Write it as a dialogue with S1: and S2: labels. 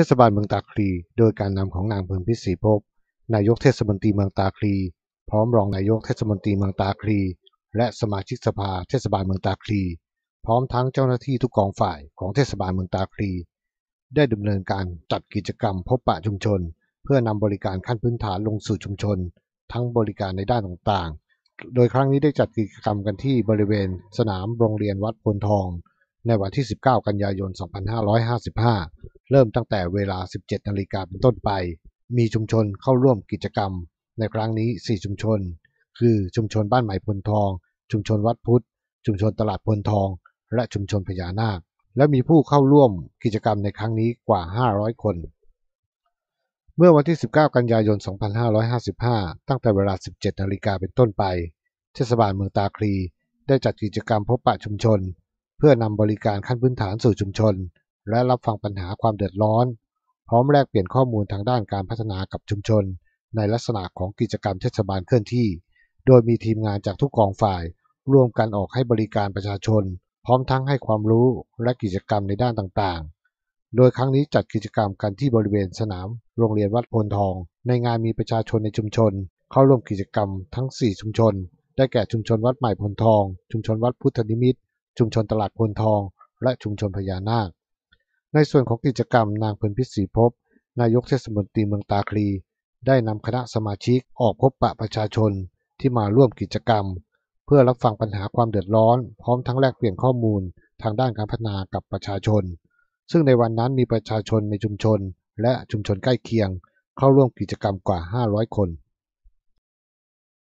S1: ทศบาลเมืองตาคลี โดยการนำของนางเพึงพิศรีภพ นายกเทศมนตรีเมืองตาคลี พร้อมรองนายกเทศมนตรีเมืองตาคลี และสมาชิกสภาเทศบาลเมืองตาคลี พร้อมทั้งเจ้าหน้าที่ทุกกองฝ่ายของเทศบาลเมืองตาคลี ได้ดำเนินการจัดกิจกรรมพบปะชุมชน เพื่อนำบริการขั้นพื้นฐานลงสู่ชุมชน ทั้งบริการในด้านต่างๆ โดยครั้งนี้ได้จัดกิจกรรมกันที่บริเวณ สนามโรงเรียนวัดพลทอง ในวันที่ 19 กันยายน 2555 เริ่มตั้งแต่เวลา 17 นาฬิกาเป็นต้นไป มีชุมชนเข้าร่วมกิจกรรม ในครั้งนี้ 4 ชุมชน คือชุมชนบ้านใหม่พลทอง ชุมชนวัดพุทธ ชุมชนตลาดพลทอง และชุมชนพญานาค และมีผู้เข้าร่วมกิจกรรมในครั้งนี้กว่า 500 คน เมื่อวันที่ 19 กันยายน 2555 ตั้งแต่เวลา 17 นาฬิกาเป็นต้นไป เทศบาลเมืองตาคลี ได้จัดกิจกรรมพบปะชุมชน เพื่อนำบริการขั้นพื้นฐานสู่ชุมชน และรับฟังปัญหาความเดือดร้อน พร้อมแลกเปลี่ยนข้อมูลทางด้านการพัฒนากับชุมชน ในลักษณะของกิจกรรมเทศบาลเคลื่อนที่ โดยมีทีมงานจากทุกกองฝ่าย ร่วมกันออกให้บริการประชาชน พร้อมทั้งให้ความรู้และกิจกรรมในด้านต่างๆ โดยครั้งนี้จัดกิจกรรมกันที่บริเวณสนาม โรงเรียนวัดพลทอง ในงานมีประชาชนในชุมชน เข้าร่วมกิจกรรมทั้ง 4 ชุมชน ได้แก่ชุมชนวัดใหม่พลทอง ชุมชนวัดพุทธนิมิตชุมชนตลาดพลทอง และชุมชนพญานาค ในส่วนของกิจกรรมนางเพลินพิศรีภพนายกเทศมนตรีเมืองตาคลี ได้นำคณะสมาชิกออกพบปะประชาชนที่มาร่วมกิจกรรม เพื่อรับฟังปัญหาความเดือดร้อน พร้อมทั้งแลกเปลี่ยนข้อมูลทางด้านการพัฒนากับประชาชน ซึ่งในวันนั้นมีประชาชนในชุมชน และชุมชนใกล้เคียง เข้าร่วมกิจกรรมกว่า 500 คน